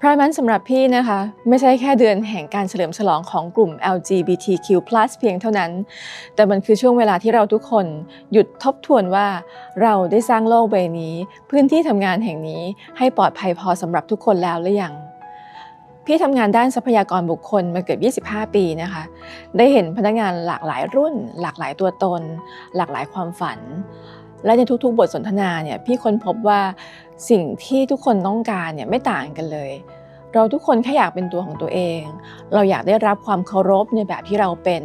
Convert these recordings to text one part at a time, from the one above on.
พรายมันสำหรับพี่นะคะ ไม่ใช่แค่เดือนแห่งการเฉลิมฉลองของกลุ่ม LGBTQ+ เพียงเท่านั้น แต่มันคือช่วงเวลาที่เราทุกคนหยุดทบทวนว่าเราได้สร้างโลกใบนี้ พื้นที่ทำงานแห่งนี้ให้ปลอดภัยพอสำหรับทุกคนแล้วหรือยัง พี่ทำงานด้านทรัพยากรบุคคลมาเกือบ 25 ปีนะคะ ได้เห็นพนักงานหลากหลายรุ่น หลากหลายตัวตน หลากหลายความฝัน และในทุกๆ บทสนทนาเนี่ยพี่ค้นพบว่า สิ่งที่ทุกคนต้องการเนี่ยไม่ต่างกันเลย เราทุกคนแค่อยากเป็นตัวของตัวเอง เราอยากได้รับความเคารพในแบบที่เราเป็น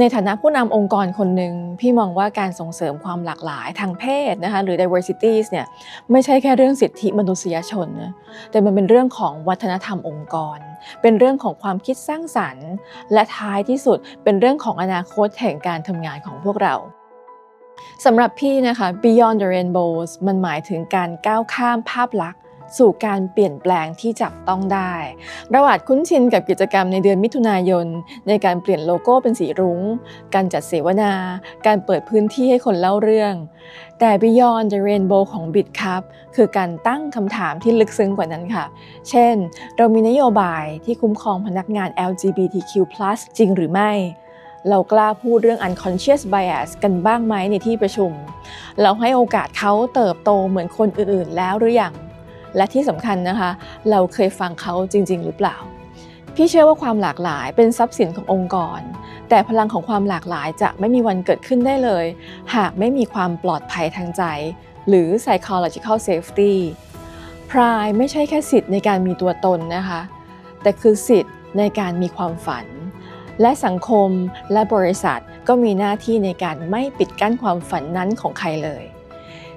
ในฐานะผู้นำองค์กรคนหนึ่งพี่มองว่าการส่งเสริมความหลากหลายทางเพศนะคะหรือ diversities เนี่ยไม่ใช่แค่เรื่องสิทธิมนุษยชนนะแต่มันเป็นเรื่องของวัฒนธรรมองค์กร เป็นเรื่องของความคิดสร้างสรรค์ และท้ายที่สุดเป็นเรื่องของอนาคตแห่งการทำงานของพวกเรา สำหรับพี่นะคะ Beyond the Rainbows มันหมายถึงการก้าวข้ามภาพลักษณ์สู่การเปลี่ยนแปลงที่จับต้องได้ เราอาจคุ้นชินกับกิจกรรมในเดือนมิถุนายน ในการเปลี่ยนโลโก้เป็นสีรุง้ง การจัดเสวนา การเปิดพื้นที่ให้คนเล่าเรื่อง แต่ Beyond the Rainbow ของ Bit Cup คือการตั้งคำถามที่ลึกซึ้งกว่านั้นค่ะ เช่น เรามีนโยบายที่คุ้มครองพนักงาน LGBTQ+ จริงหรือไม่ เรากล้าพูดเรื่อง unconscious bias กันบ้างไหมในที่ประชุม เราให้โอกาสเขาเติบโตเหมือนคนอื่นๆ แล้วหรือยัง และที่สำคัญนะคะ เราเคยฟังเขาจริง ๆ หรือเปล่า พี่เชื่อว่าความหลากหลายเป็นทรัพย์สินขององค์กร แต่พลังของความหลากหลายจะไม่มีวันเกิดขึ้นได้เลย หากไม่มีความปลอดภัยทางใจ หรือ psychological safety Pride ไม่ใช่แค่สิทธิ์ในการมีตัวตนนะคะ แต่คือสิทธิ์ในการมีความฝัน และสังคมและบริษัทก็มีหน้าที่ในการไม่ปิดกั้นความฝันนั้นของใครเลย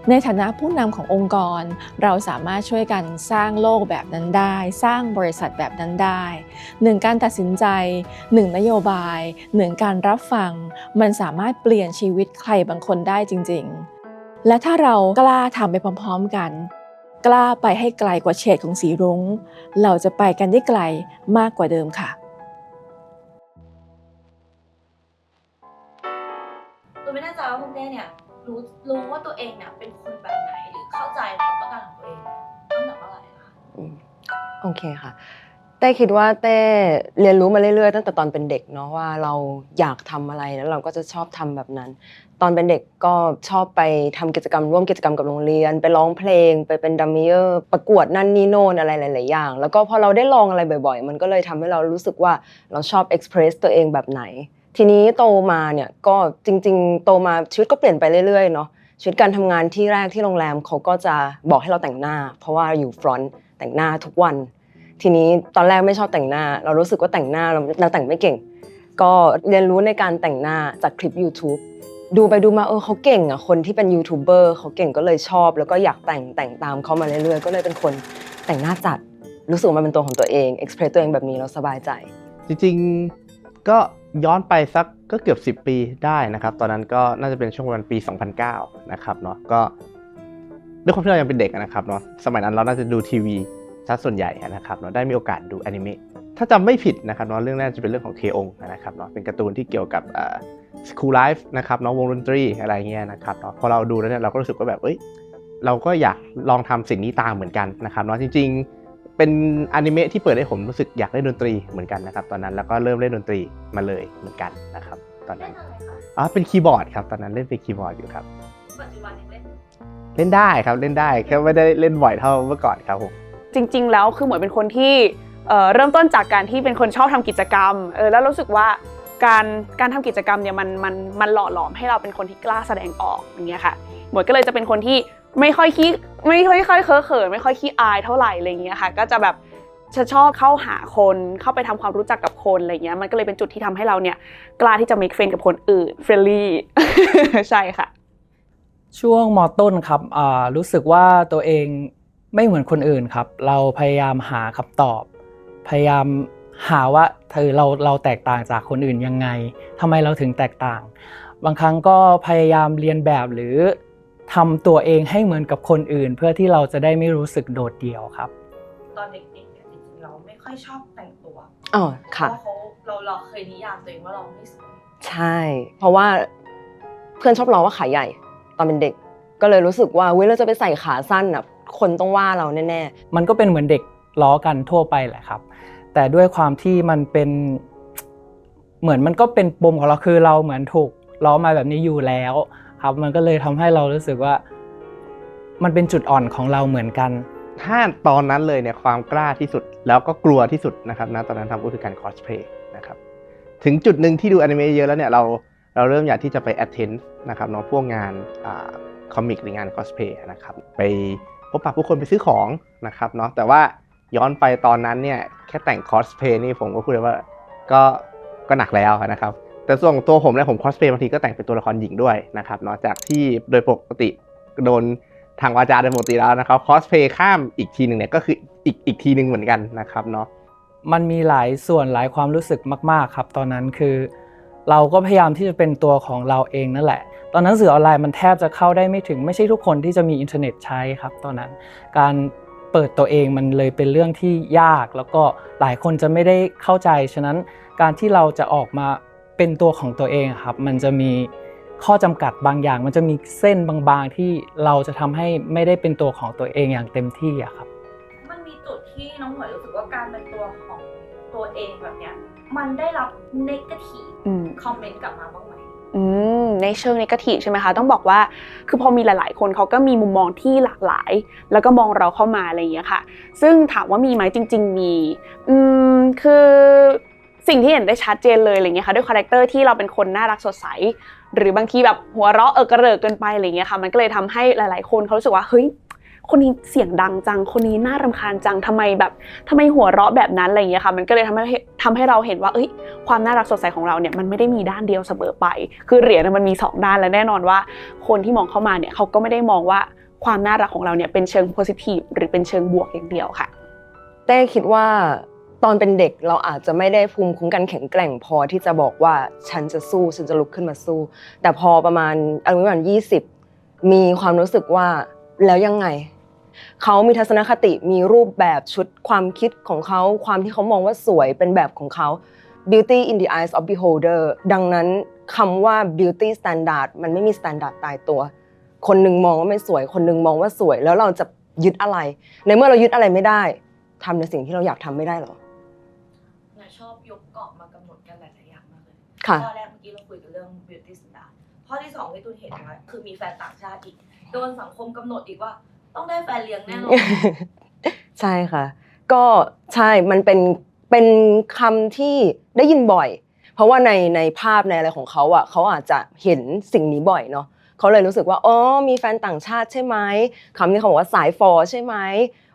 ในฐานะผู้นำขององค์กร เราสามารถช่วยกันสร้างโลกแบบนั้นได้ สร้างบริษัทแบบนั้นได้หนึ่งการตัดสินใจหนึ่งนโยบายหนึ่งการรับฟัง มันสามารถเปลี่ยนชีวิตใครบางคนได้จริง ๆ และถ้าเรากล้าทำไปพร้อม ๆ กันกล้าไปให้ไกลกว่าเฉดของสีรุง้ง เราจะไปกันได้ไกลมากกว่าเดิมค่ะ คุณเต้เนี่ยรู้รู้ว่าตัวเองเนี่ยเป็นคนแบบไหนหรือเข้าใจความต้องการของตัวเองตั้งแต่เมื่อไหร่คะโอเคค่ะ เต้คิดว่าเต้เรียนรู้มาเรื่อยๆ ตั้งแต่ตอนเป็นเด็กเนาะว่าเราอยากทำอะไรแล้วเราก็จะชอบทำแบบนั้น ตอนเป็นเด็กก็ชอบไปทำกิจกรรมร่วมกิจกรรมกับโรงเรียน ไปร้องเพลง ไปเป็นดัมเมเยอร์ประกวดนั่นนี่โน่นอะไรหลายๆอย่าง แล้วก็พอเราได้ลองอะไรบ่อย ๆ มันก็เลยทำให้เรารู้สึกว่าเราชอบเอ็กเพรสตัวเองแบบไหน ทีนี้โตมาเนี่ยก็จริง ๆ โตมาชีวิตก็เปลี่ยนไปเรื่อยๆเนาะชีวิตการทำงานที่แรกที่โรงแรมเขาก็จะบอกให้เราแต่งหน้า เพราะว่าอยู่ฟรอนต์แต่งหน้าทุกวัน ทีนี้ตอนแรกไม่ชอบแต่งหน้า เรารู้สึกว่าแต่งหน้าเราเราแต่งไม่เก่ง ก็เรียนรู้ในการแต่งหน้าจากคลิป YouTube ดูไปดูมาเออเขาเก่งอะคนที่เป็นยูทูบเบอร์เขาเก่งก็เลยชอบ แล้วก็อยากแต่งแต่งตามเขามาเรื่อยๆ ก็เลยเป็นคนแต่งหน้าจัดรู้สึกว่ามันเป็นตัวของตัวเองเอ็กเพรสตัวเองแบบนี้เราสบายใจ จริงๆก็ ย้อนไปสักก็เกือบ 10 ปีได้นะครับ ตอนนั้นก็น่าจะเป็นช่วงประมาณปี 2009 นะครับเนาะก็ด้วยความที่เรายังเป็นเด็กนะครับเนาะสมัยนั้นเราน่าจะดูทีวีซะส่วนใหญ่นะครับเนาะได้มีโอกาสดูอนิเมะถ้าจำไม่ผิดนะครับเนาะเรื่องแรกจะเป็นเรื่องของเคองนะครับเนาะเป็นการ์ตูนที่เกี่ยวกับสคูลไลฟ์นะครับเนาะวงดนตรีอะไรเงี้ยนะครับเนาะพอเราดูแล้วเนี่ยเราก็รู้สึกว่าแบบเอ้ยเราก็อยากลองทำสิ่งนี้ตามเหมือนกันนะครับเนาะจริง ๆ เป็นอนิเมะที่เปิดให้ผมรู้สึกอยากเล่นดนตรีเหมือนกันนะครับตอนนั้นแล้วก็เริ่มเล่นดนตรีมาเลยเหมือนกันนะครับ ตอนเล่นั้นนอะไรคะอ๋อเป็นคีย์บอร์ดครับตอนนั้นเล่นเป็นคีย์บอร์ดอยู่ครับปัจจุบันยังเล่นเล่นได้ครับเล่นได้แค่ไม่ได้เล่นบ่อยเท่าเมื่อก่อนครับผมจริง ๆ แล้วคือเหมือนเป็นคนที่เอ่อเริ่มต้นจากการที่เป็นคนชอบทำกิจกรรมเออแล้วรู้สึกว่าการการทำกิจกรรมเนี่ยมันมันมันหล่อหลอมให้เราเป็นคนที่กล้าแสดงออกอย่างเงี้ยค่ะหมวยก็เลยจะเป็นคนที่ ไม่ค่อยขี้ไม่ค่อยค่อยเคอะเขินไม่ค่อยขี้อายเท่าไหร่อะไรเงี้ยค่ะ ก็จะแบบจะชอบเข้าหาคนเข้าไปทำความรู้จักกับคนอะไรเงี้ยมันก็เลยเป็นจุดที่ทำให้เราเนี่ยกล้าที่จะ make friend กับคนอื่น friendly ใช่ค่ะ ช่วงมต้นครับรู้สึกว่าตัวเองไม่เหมือนคนอื่นครับ เราพยายามหาคำตอบ พยายามหาว่าเธอเราเราแตกต่างจากคนอื่นยังไงทำไมเราถึงแตกต่าง บางครั้งก็พยายามเรียนแบบหรือ ทำตัวเองให้เหมือนกับคนอื่น เพื่อที่เราจะได้ไม่รู้สึกโดดเดี่ยวครับ ตอนเด็กๆเนี่ยจริงๆเราไม่ค่อยชอบแต่งตัวอ๋อเพค่ะ ราะเขาเราเราเคยนิยามตัวเองว่าเราไม่สวยใช่ เพราะว่าเพื่อนชอบล้อว่าขาใหญ่ ตอนเป็นเด็ก ก็เลยรู้สึกว่าเว้ยเราจะไปใส่ขาสั้นอะคนต้องว่าเราแน่มันก็เป็นเหมือนเด็กล้อกันทั่วไปแหละครับ แต่ด้วยความที่มันเป็นเหมือนมันก็เป็นปมของเราคือเราเหมือนถูกล้อมาแบบนี้อยู่แล้ว ครับมันก็เลยทำให้เรารู้สึกว่า มันเป็นจุดอ่อนของเราเหมือนกัน ถ้าตอนนั้นเลยเนี่ยความกล้าที่สุดแล้วก็กลัวที่สุดนะครับนะตอนนั้นทำก็คือการคอสเพลย์นะครับถึงจุดหนึ่งที่ดูอนิเมะเยอะแล้วเนี่ยเราเราเริ่มอยากที่จะไป attend นะครับเนาะพวกงานคอมิกหรืองานคอสเพลย์นะครับไปพบปะผู้คนไปซื้อของนะครับเนาะแต่ว่าย้อนไปตอนนั้นเนี่ยแค่แต่งคอสเพลย์นี่ผมก็พูดเลยว่าก็ก็หนักแล้วนะครับ แต่ส่วนตัวผมเนี่ยผมคอสเพลย์บางทีก็แต่งเป็นตัวละครหญิงด้วยนะครับเนาะจากที่โดยปกติโดนทางวาจาโดยปกติแล้วนะครับคอสเพย์ข้ามอีกทีหนึ่งเนี่ยก็คืออีกอีกทีหนึ่งเหมือนกันนะครับเนาะมันมีหลายส่วนหลายความรู้สึกมาก ๆ ครับ ตอนนั้นคือ เราก็พยายามที่จะเป็นตัวของเราเองนั่นแหละ ตอนนั้นสื่อออนไลน์มันแทบจะเข้าได้ไม่ถึงไม่ใช่ทุกคนที่จะมีอินเทอร์เน็ตใช้ครับ ตอนนั้น การเปิดตัวเองมันเลยเป็นเรื่องที่ยาก แล้วก็หลายคนจะไม่ได้เข้าใจ ฉะนั้นการที่เราจะออกมา เป็นตัวของตัวเองครับ มันจะมีข้อจำกัดบางอย่าง มันจะมีเส้นบางๆที่เราจะทำให้ไม่ได้เป็นตัวของตัวเองอย่างเต็มที่อะครับ มันมีจุดที่น้องหมวยรู้สึกว่าการเป็นตัวของตัวเองแบบเนี้ยมันได้รับเนกาทีฟอืมคอมเมนต์กลับมาบ้างไหมอืมในเชิงนกาทีฟใช่ไหมคะต้องบอกว่าคือพอมีหลาย ๆ คนเขาก็มีมุมมองที่หลากหลาย แล้วก็มองเราเข้ามาอะไรอย่างเงี้ยค่ะ ซึ่งถามว่ามีไหมจริง ๆ มี อืมคือ สิ่งที่เห็นได้ชัดเจนเลยอะไรเงี้ยค่ะด้วยคาแรคเตอร์ที่เราเป็นคนน่ารักสดใส หรือบางทีแบบหัวเราะเออกระเริกเกินไปอะไรเงี้ยค่ะ มันก็เลยทำให้หลาย ๆ คนเขารู้สึกว่าเฮ้ยคนนี้เสียงดังจัง คนนี้น่ารำคาญจังทำไมแบบทำไมหัวเราะแบบนั้นอะไรเงี้ยค่ะ มันก็เลยทำให้ทำให้เราเห็นว่าเอ้ย ความน่ารักสดใสของเราเนี่ยมันไม่ได้มีด้านเดียวเสมอไป คือเหรียญมันมี 2 ด้านและแน่นอนว่า คนที่มองเข้ามาเนี่ยเขาก็ไม่ได้มองว่าความน่ารักของเราเนี่ยเป็นเชิงโพซิทีฟหรือเป็นเชิงบวกอย่างเดียวค่ะ เต้คิดว่า ตอนเป็นเด็กเราอาจจะไม่ได้ภูมิคุ้มกันแข็งแกร่งพอที่จะบอกว่าฉันจะสู้ฉันจะลุกขึ้นมาสู้ แต่พอประมาณอายุประมาณยี่สิบมีความรู้สึกว่าแล้วยังไงเขามีทัศนคติมีรูปแบบชุดความคิดของเขาความที่เขามองว่าสวยเป็นแบบของเขา beauty in the eyes of beholder ดังนั้นคำว่า beauty standard มันไม่มี standard ตายตัว คนหนึ่งมองว่าไม่สวย คนหนึ่งมองว่าสวย แล้วเราจะยึดอะไร ในเมื่อเรายึดอะไรไม่ได้ทำในสิ่งที่เราอยากทำไม่ได้หรอ ชอบยกกรอบมากำหนดกันหลายๆอย่างมากเลยค่ะ ข้อแรกเมื่อกี้เราคุยกันเรื่อง beauty standard ข้อที่สองที่ตูนเห็นว่าคือมีแฟนต่างชาติอีก โดนสังคมกำหนดอีกว่า ต้องได้แฟนเลี้ยงแน่นอน ใช่ค่ะ ก็ใช่มันเป็นเป็นคำที่ได้ยินบ่อย เพราะว่าในในภาพในอะไรของเขาอะเขาอาจจะเห็นสิ่งนี้บ่อยเนาะเขาเลยรู้สึกว่าอ๋อมีแฟนต่างชาติใช่ไหมคำนี้เขาบอกว่าสายฟอใช่ไหม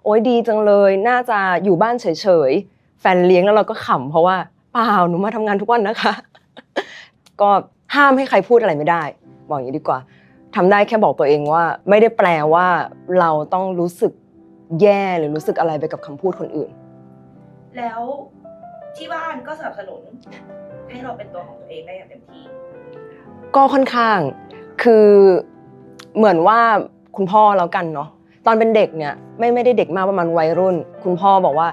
โอ้ยดีจังเลย น่าจะอยู่บ้านเฉยๆแฟนเลี้ยงแล้วเราก็ขำเพราะว่า เปล่าหนูมาทำงานทุกวันนะคะ ก็ห้ามให้ใครพูดอะไรไม่ได้ บอกอย่างนี้ดีกว่าทำได้แค่บอกตัวเองว่า ไม่ได้แปลว่าเราต้องรู้สึกแย่หรือรู้สึกอะไรไปกับคำพูดคนอื่น แล้วที่บ้านก็สนับสนุนให้เราเป็นตัวของตัวเองได้อย่างเต็มที่ ก็ค่อนข้างคือเหมือนว่าคุณพ่อแล้วกันเนาะตอนเป็นเด็กเนี่ยไม่ไม่ได้เด็กมากประมาณวัยรุ่น คุณพ่อบอกว่า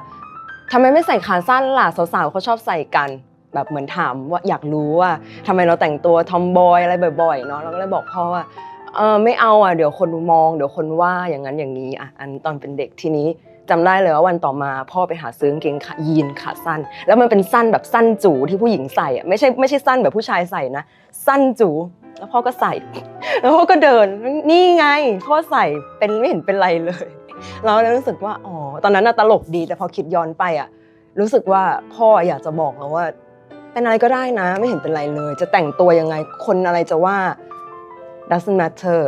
ทำไมไม่ใส่ขาสั้นล่ะสาวๆเขาชอบใส่กัน แบบเหมือนถามว่าอยากรู้ว่าทำไมเราแต่งตัวทอมบอยอะไรบ่อยๆเนาะเราก็เลยบอกพ่อว่าเออไม่เอาอะเดี๋ยวคนมอง เดี๋ยวคนว่าอย่างนั้นอย่างนี้อะอันตอนเป็นเด็กทีนี้จำได้เลยว่าวันต่อมาพ่อไปหาซื้อกางเกงขายีนขาสั้น แล้วมันเป็นสั้นแบบสั้นจูที่ผู้หญิงใส่อะไม่ใช่ไม่ใช่สั้นแบบผู้ชายใส่นะสั้นจูแล้วพ่อก็ใส่ แล้วพ่อก็เดินนี่ไงพ่อใส่เป็นไม่เห็นเป็นไรเลย เราเลยรู้สึกว่าอ๋อตอนนั้นน่ะตลกดีแต่พอคิดย้อนไปอะรู้สึกว่าพ่ออยากจะบอกเราว่า เป็นอะไรก็ได้นะ ไม่เห็นเป็นไรเลย จะแต่งตัวยังไงคนอะไรจะว่า doesn't matter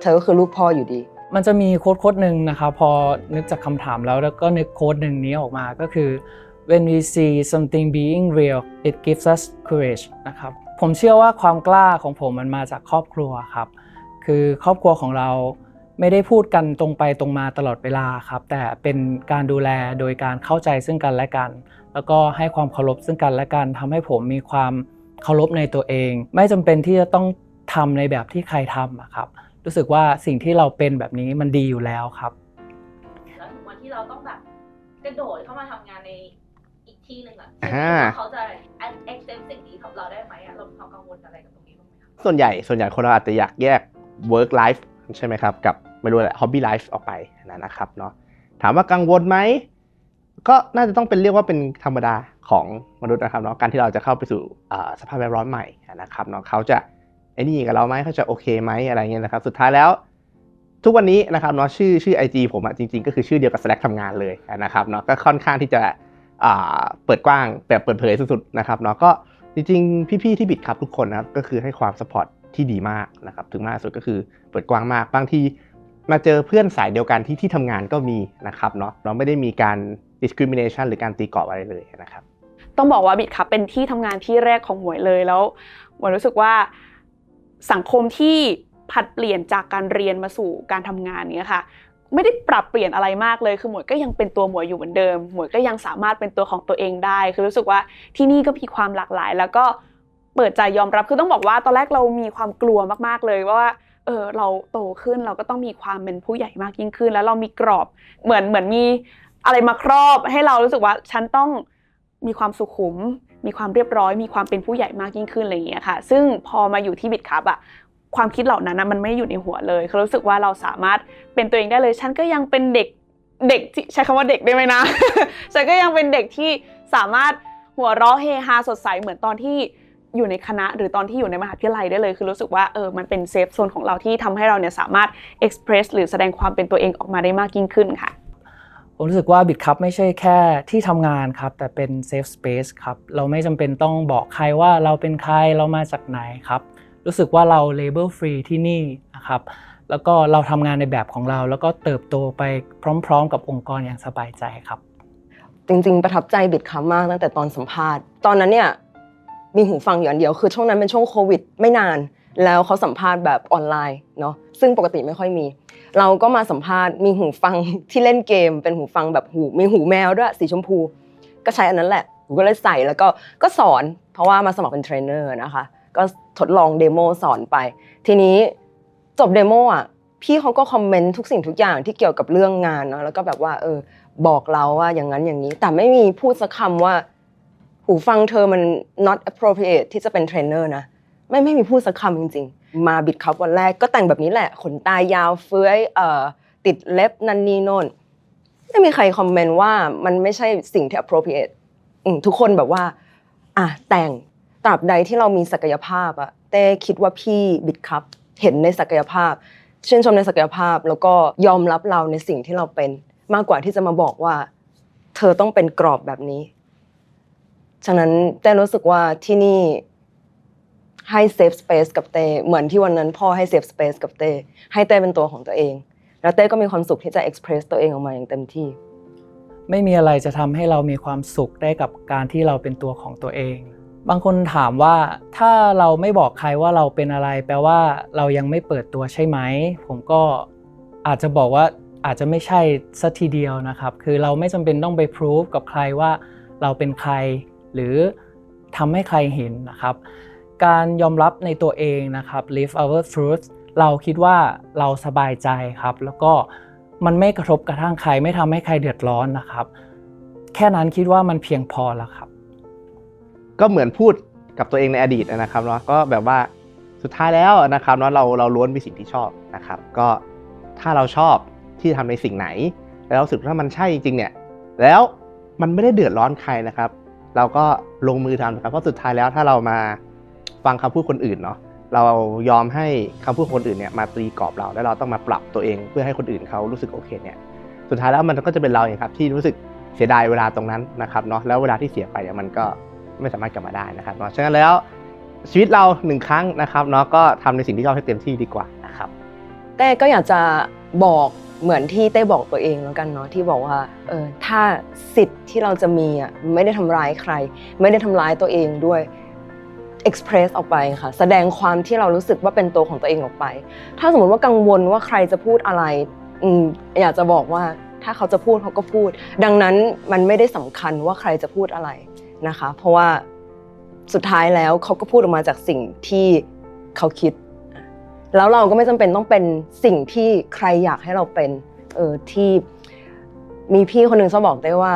เธอก็คือลูกพ่ออยู่ดี มันจะมีโค้ดโค้ดหนึ่งนะครับพอนึกจากคำถามแล้วแล้วก็นึกโค้ดหนึ่งนี้ออกมาก็คือ when we see something being real it gives us courage นะครับผมเชื่อว่าความกล้าของผมมันมาจากครอบครัวครับ คือครอบครัวของเรา ไม่ได้พูดกันตรงไปตรงมาตลอดเวลาครับ แต่เป็นการดูแลโดยการเข้าใจซึ่งกันและกัน แล้วก็ให้ความเคารพซึ่งกันและกันทำให้ผมมีความเคารพในตัวเอง ไม่จำเป็นที่จะต้องทำในแบบที่ใครทำอะครับ รู้สึกว่าสิ่งที่เราเป็นแบบนี้มันดีอยู่แล้วครับแล้วถึงวันที่เราต้องแบบกระโดดเข้ามาทำงานในอีกที่หนึ่งอะอ่าเขาจะ accept สิ่งนี้กับเราได้ไหมอะเรามีความกังวลอะไรกับตรงนี้บ้างไหมคะส่วนใหญ่ส่วนใหญ่คนเราอาจจะอยากแยก work life ใช่ไหมครับ กับ ไม่รู้แหละ hobby life ออกไปนะครับเนาะถามว่ากังวลไหมก็น่าจะต้องเป็นเรียกว่าเป็นธรรมดาของมนุษย์นะครับเนาะการที่เราจะเข้าไปสู่สภาพแวดล้อมใหม่นะครับเนาะเขาจะไอ้นี่กับเราไหมเขาจะโอเคไหมอะไรเงี้ยนะครับ สุดท้ายแล้ว ทุกวันนี้นะครับเนาะชื่อชื่อ IG ผมอะจริง ๆ ก็คือชื่อเดียวกับ Slack ทำงานเลยนะครับเนาะก็ค่อนข้างที่จะเปิดกว้างแบบเปิดเผยสุดๆนะครับเนาะก็จริงๆ พี่ๆที่บิดครับทุกคนนะครับก็คือให้ความสปอร์ตที่ดีมากนะครับถึงมากสุดก็คือเปิดกว้างมากบางที มาเจอเพื่อนสายเดียวกันที่ที่ทำงานก็มีนะครับเนาะเราไม่ได้มีการ discrimination หรือการตีกรอบอะไรเลยนะครับ ต้องบอกว่าบิดครับเป็นที่ทำงานที่แรกของหมวยเลยแล้วหมวยรู้สึกว่าสังคมที่ผัดเปลี่ยนจากการเรียนมาสู่การทำงานเนี้ยค่ะไม่ได้ปรับเปลี่ยนอะไรมากเลย คือหมวยก็ยังเป็นตัวหมวยอยู่เหมือนเดิม หมวยก็ยังสามารถเป็นตัวของตัวเองได้ คือรู้สึกว่าที่นี่ก็มีความหลากหลาย แล้วก็เปิดใจยอมรับ คือต้องบอกว่าตอนแรกเรามีความกลัวมากๆเลยว่า เออเราโตขึ้นเราก็ต้องมีความเป็นผู้ใหญ่มากยิ่งขึ้น แล้วเรามีกรอบเหมือนเหมือนมีอะไรมาครอบ ให้เรารู้สึกว่าฉันต้องมีความสุขุม มีความเรียบร้อย มีความเป็นผู้ใหญ่มากยิ่งขึ้นอะไรอย่างเงี้ยค่ะ ซึ่งพอมาอยู่ที่บิดครับอะความคิดเหล่านั้นนะมันไม่อยู่ในหัวเลยเขารู้สึกว่าเราสามารถเป็นตัวเองได้เลย ฉันก็ยังเป็นเด็กเด็กที่ใช้คำว่าเด็กได้ไหมนะฉันก็ยังเป็นเด็กที่สามารถหัวเราะเฮฮาสดใสเหมือนตอนที่ อยู่ในคณะหรือตอนที่อยู่ในมหาวิทยาลัยได้เลย คือรู้สึกว่าเออมันเป็นเซฟโซนของเราที่ทำให้เราเนี่ยสามารถเอ็กซ์เพรสหรือแสดงความเป็นตัวเองออกมาได้มากยิ่งขึ้นค่ะผมรู้สึกว่าบิ t ครับไม่ใช่แค่ที่ทำงานครับ แต่เป็นเซฟสเปซครับ เราไม่จำเป็นต้องบอกใครว่าเราเป็นใครเรามาจากไหนครับ รู้สึกว่าเราเลเบลฟรีที่นี่นะครับ แล้วก็เราทำงานในแบบของเรา แล้วก็เติบโตไปพร้อม ๆ กับองค์กรอย่างสบายใจครับ จริง ๆ ประทับใจบิดคัมมากตั้งแต่ตอนสัมภาษณ์ ตอนนั้นเนี่ย มีหูฟังอยู่อันเดียวคือช่วงนั้นเป็นช่วงโควิด ไม่นาน แล้วเขาสัมภาษณ์แบบออนไลน์เนาะซึ่งปกติไม่ค่อยมี เราก็มาสัมภาษณ์มีหูฟังที่เล่นเกม เป็นหูฟังแบบหูมีหูแมวด้วยสีชมพู ก็ใช้อันนั้นแหละหูก็เลยใส่แล้วก็ก็สอนเพราะว่ามาสมัครเป็นเทรนเนอร์นะคะก็ทดลองเดโมสอนไป ทีนี้จบเดโมอะพี่เขาก็คอมเมนต์ทุกสิ่งทุกอย่างที่เกี่ยวกับเรื่องงานเนาะแล้วก็แบบว่าเออบอกเราว่าอย่างนั้นอย่างนี้ แต่ไม่มีพูดสักคำว่า หูฟังเธอมัน not appropriate ที่จะเป็นเทรนเนอร์นะ ไม่ไม่มีพูดสักคำจริง ๆ มาบิดคัพวันแรกก็แต่งแบบนี้แหละ ขนตายาวเฟื้อยเอ่อติดเล็บนันนีโน่นไม่มีใครคอมเมนต์ว่ามันไม่ใช่สิ่งที่ appropriate ทุกคนแบบว่า อะแต่งตราบใดที่เรามีศักยภาพอะเต้คิดว่าพี่บิดคัพเห็นในศักยภาพชื่นชมในศักยภาพแล้วก็ยอมรับเราในสิ่งที่เราเป็น มากกว่าที่จะมาบอกว่า เธอต้องเป็นกรอบแบบนี้ ฉะนั้นเต้รู้สึกว่าที่นี่ให้เซฟสเปซกับเต้เหมือนที่วันนั้นพ่อให้เซฟสเปซกับเต้ให้เต้เป็นตัวของตัวเอง แล้วเต้ก็มีความสุขที่จะเอ็กซ์เพรสตัวเองออกมาอย่างเต็มที่ ไม่มีอะไรจะทำให้เรามีความสุขได้กับการที่เราเป็นตัวของตัวเอง บางคนถามว่าถ้าเราไม่บอกใครว่าเราเป็นอะไร แปลว่าเรายังไม่เปิดตัวใช่ไหม ผมก็อาจจะบอกว่าอาจจะไม่ใช่สัทีเดียวนะครับ คือเราไม่จำเป็นต้องไปพิสูจกับใครว่าเราเป็นใคร หรือทำให้ใครเห็นนะครับ การยอมรับในตัวเองนะครับ live our truth เราคิดว่าเราสบายใจครับ แล้วก็มันไม่กระทบกระทั่งใคร ไม่ทำให้ใครเดือดร้อนนะครับ แค่นั้นคิดว่ามันเพียงพอแล้วครับ ก็เหมือนพูดกับตัวเองในอดีตนะครับเนาะก็แบบว่าสุดท้ายแล้วนะครับเนาะเราเราล้วนมีสิ่งที่ชอบนะครับ ก็ถ้าเราชอบที่ทำในสิ่งไหน แล้วรู้สึกว่ามันใช่จริงๆเนี่ย แล้วมันไม่ได้เดือดร้อนใครนะครับ เราก็ลงมือทำนะครับเพราะสุดท้ายแล้วถ้าเรามาฟังคำพูดคนอื่นเนาะเรายอมให้คำพูดคนอื่นเนี่ยมาตีกรอบเราแล้วเราต้องมาปรับตัวเองเพื่อให้คนอื่นเขารู้สึกโอเคเนี่ยสุดท้ายแล้วมันก็จะเป็นเราเองครับที่รู้สึกเสียดายเวลาตรงนั้นนะครับเนาะแล้วเวลาที่เสียไปเนี่ยมันก็ไม่สามารถกลับมาได้นะครับเนาะฉะนั้นแล้วชีวิตเราหนึ่งครั้งนะครับเนาะก็ทำในสิ่งที่ชอบให้เต็มที่ดีกว่านะครับเต้ก็อยากจะบอก เหมือนที่เต้บอกตัวเองแล้วกันเนาะที่บอกว่าเออถ้าสิทธิ์ที่เราจะมีอะไม่ได้ทำร้ายใคร ไม่ได้ทำร้ายตัวเองด้วย express ออกไปค่ะ แสดงความที่เรารู้สึกว่าเป็นตัวของตัวเองออกไป ถ้าสมมติว่ากังวลว่าใครจะพูดอะไรอืมอยากจะบอกว่าถ้าเขาจะพูดเขาก็พูด ดังนั้นมันไม่ได้สำคัญว่าใครจะพูดอะไรนะคะ เพราะว่าสุดท้ายแล้วเขาก็พูดออกมาจากสิ่งที่เขาคิด แล้วเราก็ไม่จำเป็นต้องเป็นสิ่งที่ใครอยากให้เราเป็นเออที่มีพี่คนหนึ่งเขาบอกได้ว่า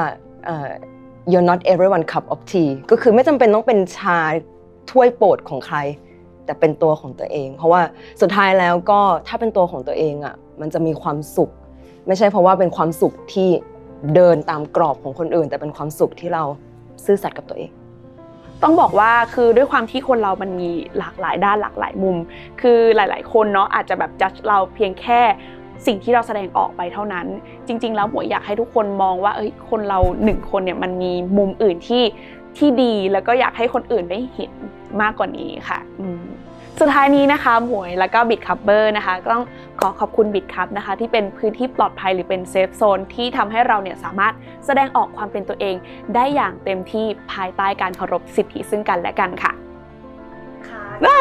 you're not everyone cup of tea ก็คือไม่จำเป็นต้องเป็นชาถ้วยโปรดของใคร แต่เป็นตัวของตัวเอง เพราะว่าสุดท้ายแล้วก็ถ้าเป็นตัวของตัวเองอะมันจะมีความสุข ไม่ใช่เพราะว่าเป็นความสุขที่เดินตามกรอบของคนอื่น แต่เป็นความสุขที่เราซื่อสัตย์กับตัวเอง ต้องบอกว่าคือด้วยความที่คนเรามันมีหลากหลายด้านหลากหลายมุม คือหลาย ๆ คนเนาะอาจจะแบบจัดเราเพียงแค่สิ่งที่เราแสดงออกไปเท่านั้น จริง ๆ แล้วหมวยอยากให้ทุกคนมองว่าเอ้ยคนเราหนึ่งคนเนี่ยมันมีมุมอื่นที่ที่ดีแล้วก็อยากให้คนอื่นได้เห็นมากกว่านี้ค่ะอืม สุดท้ายนี้นะคะหมวยแล้วก็บิดคัพเบอร์นะคะก็ต้องขอขอบคุณบิดคัพนะคะ ที่เป็นพื้นที่ปลอดภัยหรือเป็นเซฟโซนที่ทำให้เราเนี่ยสามารถแสดงออกความเป็นตัวเอง ได้อย่างเต็มที่ภายใต้การเคารพสิทธิซึ่งกันและกันค่ะค่ะอะ